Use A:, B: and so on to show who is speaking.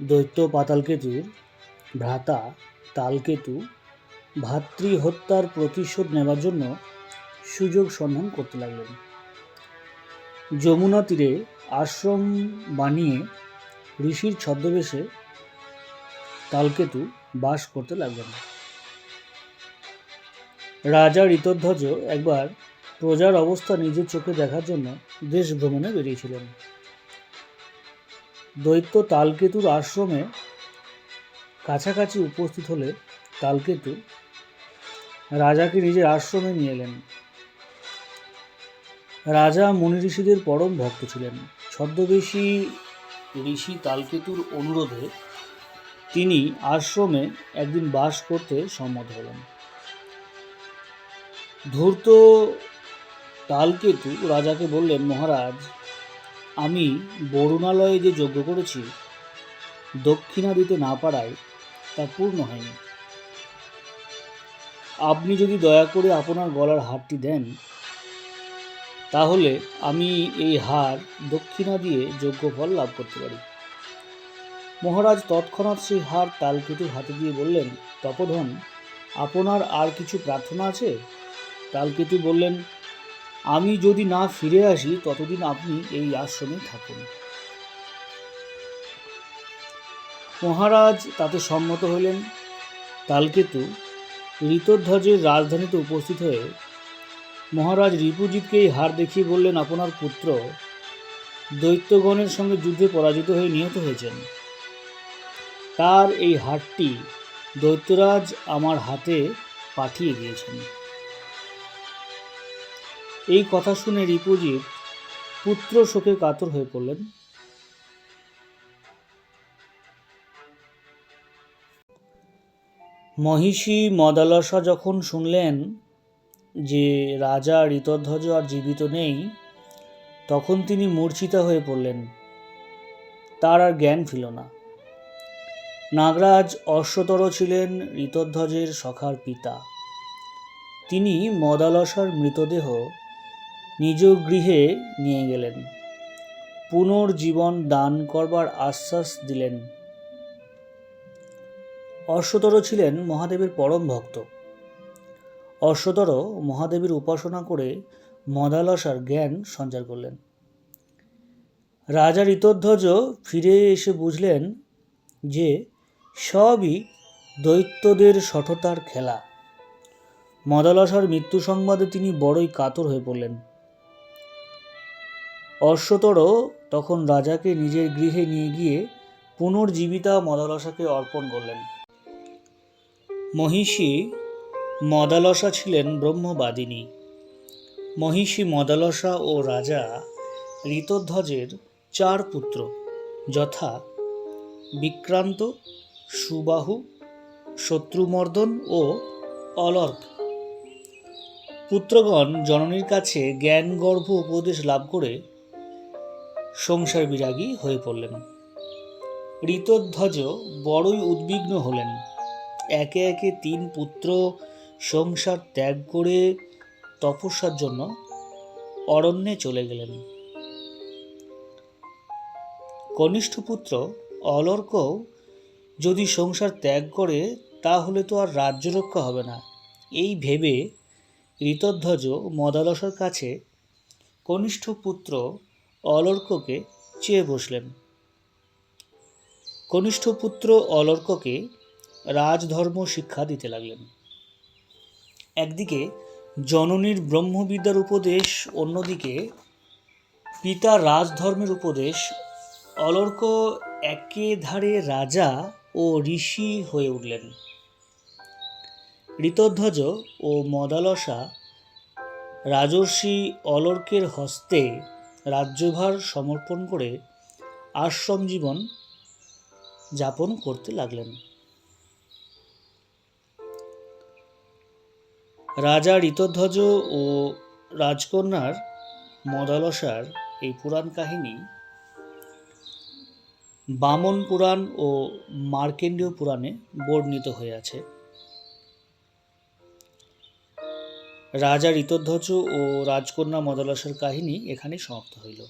A: দৈত্য পাতালকেতুর ভ্রাতা তালকেতু ভাতৃ হত্যার প্রতিশোধ নেবার জন্য সুযোগ সন্ধান করতে লাগলেন। যমুনা তীরে আশ্রম বানিয়ে ঋষির ছদ্মবেশে তালকেতু বাস করতে লাগলেন। রাজা ঋতধ্বজ একবার প্রজার অবস্থা নিজের চোখে দেখার জন্য দেশ ভ্রমণে বেরিয়েছিলেন। দৈত্য তালকেতুর আশ্রমে কাছাকাছি উপস্থিত হলে তালকেতু রাজাকে নিজের আশ্রমে নিয়ে এলেন। রাজা মুনি ঋষিদের পরম ভক্ত ছিলেন। ছদ্মবেশী ঋষি তালকেতুর অনুরোধে তিনি আশ্রমে একদিন বাস করতে সম্মত হলেন। ধূর্ত তালকেতু রাজাকে বললেন, মহারাজ আমি বরুণালয়ে যে যজ্ঞ করেছি, দক্ষিণা দিতে না পারায় তা পূর্ণ হয়নি। আপনি যদি দয়া করে আপনার গলার হারটি দেন, তাহলে আমি এই হার দক্ষিণা দিয়ে যোগ্য ফল লাভ করতে পারি। মহারাজ তৎক্ষণাৎ সেই হার তালকেতুর হাতে দিয়ে বললেন, তপধন, আপনার আর কিছু প্রার্থনা আছে? তালকেতু বললেন আমি যদি না ফিরে আসি, ততদিন আপনি এই আশ্রমে থাকুন। মহারাজ তাতে সম্মত হলেন। তালকেতু ঋতধ্বজের রাজধানীতে উপস্থিত হয়ে মহারাজ রিপুজিৎকে এই হার দেখিয়ে বললেন, আপনার পুত্র দৈত্যগণের সঙ্গে যুদ্ধে পরাজিত হয়ে নিহত হয়েছেন। তার এই হারটি দৈত্যরাজ আমার হাতে পাঠিয়ে দিয়েছেন। এই কথা শুনে রিপুজিৎ পুত্র শোকে কাতর হয়ে পড়লেন। মহিষী মদালসা যখন শুনলেন যে রাজা ঋতধ্বজ আর জীবিত নেই, তখন তিনি মূর্ছিতা হয়ে পড়লেন। তার আর জ্ঞান ফিল না। নাগরাজ অশ্বতর ছিলেন ঋতধ্বজের সখার পিতা। তিনি মদালসার মৃতদেহ নিজ গৃহে নিয়ে গেলেন। পুনর্জীবন দান করবার আশ্বাস দিলেন। অশ্বতর ছিলেন মহাদেবের পরম ভক্ত। অশ্বতর মহাদেবের উপাসনা করে মদালসার জ্ঞান সঞ্চার করলেন। রাজা ঋতধ্বজ ফিরে এসে বুঝলেন যে সবই দৈত্যদের সঠতার খেলা। মদালসার মৃত্যু সংবাদে তিনি বড়ই কাতর হয়ে পড়লেন। অশ্বতর তখন রাজাকে নিজের গৃহে নিয়ে গিয়ে পুনর্জীবিতা মদালসাকে অর্পণ করলেন। মহিষী মদালসা ছিলেন ব্রহ্মবাদিনী। মহিষী মদালসা ও রাজা ঋতধ্বজের চার পুত্র, যথা বিক্রান্ত, সুবাহু, শত্রুমর্দন ও অলর্ক। পুত্রগণ জননীর কাছে জ্ঞানগর্ভ উপদেশ লাভ করে সংসার বিরাগী হয়ে পড়লেন। ঋতধ্বজ বড়ই উদ্বিগ্ন হলেন। একে একে তিন পুত্র সংসার ত্যাগ করে তপস্যার জন্য অরণ্যে চলে গেলেন। কনিষ্ঠ পুত্র, অলর্কও যদি সংসার ত্যাগ করে, তাহলে তো আর রাজ্য রক্ষা হবে না। এই ভেবে ঋতধ্বজ মদালসার কাছে কনিষ্ঠ পুত্র অলর্ককে চেয়ে বসলেন। কনিষ্ঠ পুত্র অলর্ককে রাজধর্ম শিক্ষা দিতে লাগলেন। একদিকে জননীর ব্রহ্মবিদ্যার উপদেশ, অন্যদিকে পিতা রাজধর্মের উপদেশ, অলর্ক একে ধারে রাজা ও ঋষি হয়ে উঠলেন। ঋতধ্বজ ও মদালসা রাজর্ষি অলর্কের হস্তে রাজ্যভার সমর্পণ করে আশ্রম জীবন যাপন করতে লাগলেন। রাজা ঋতধ্বজ ও রাজকন্যার মদালসার এই পুরাণ কাহিনী বামন পুরাণ ও মার্কেন্ডীয় পুরাণে বর্ণিত হয়ে আছে। রাজা ঋতধ্বজ ও রাজকন্যা মদলাসের কাহিনী এখানে সমাপ্ত হইল।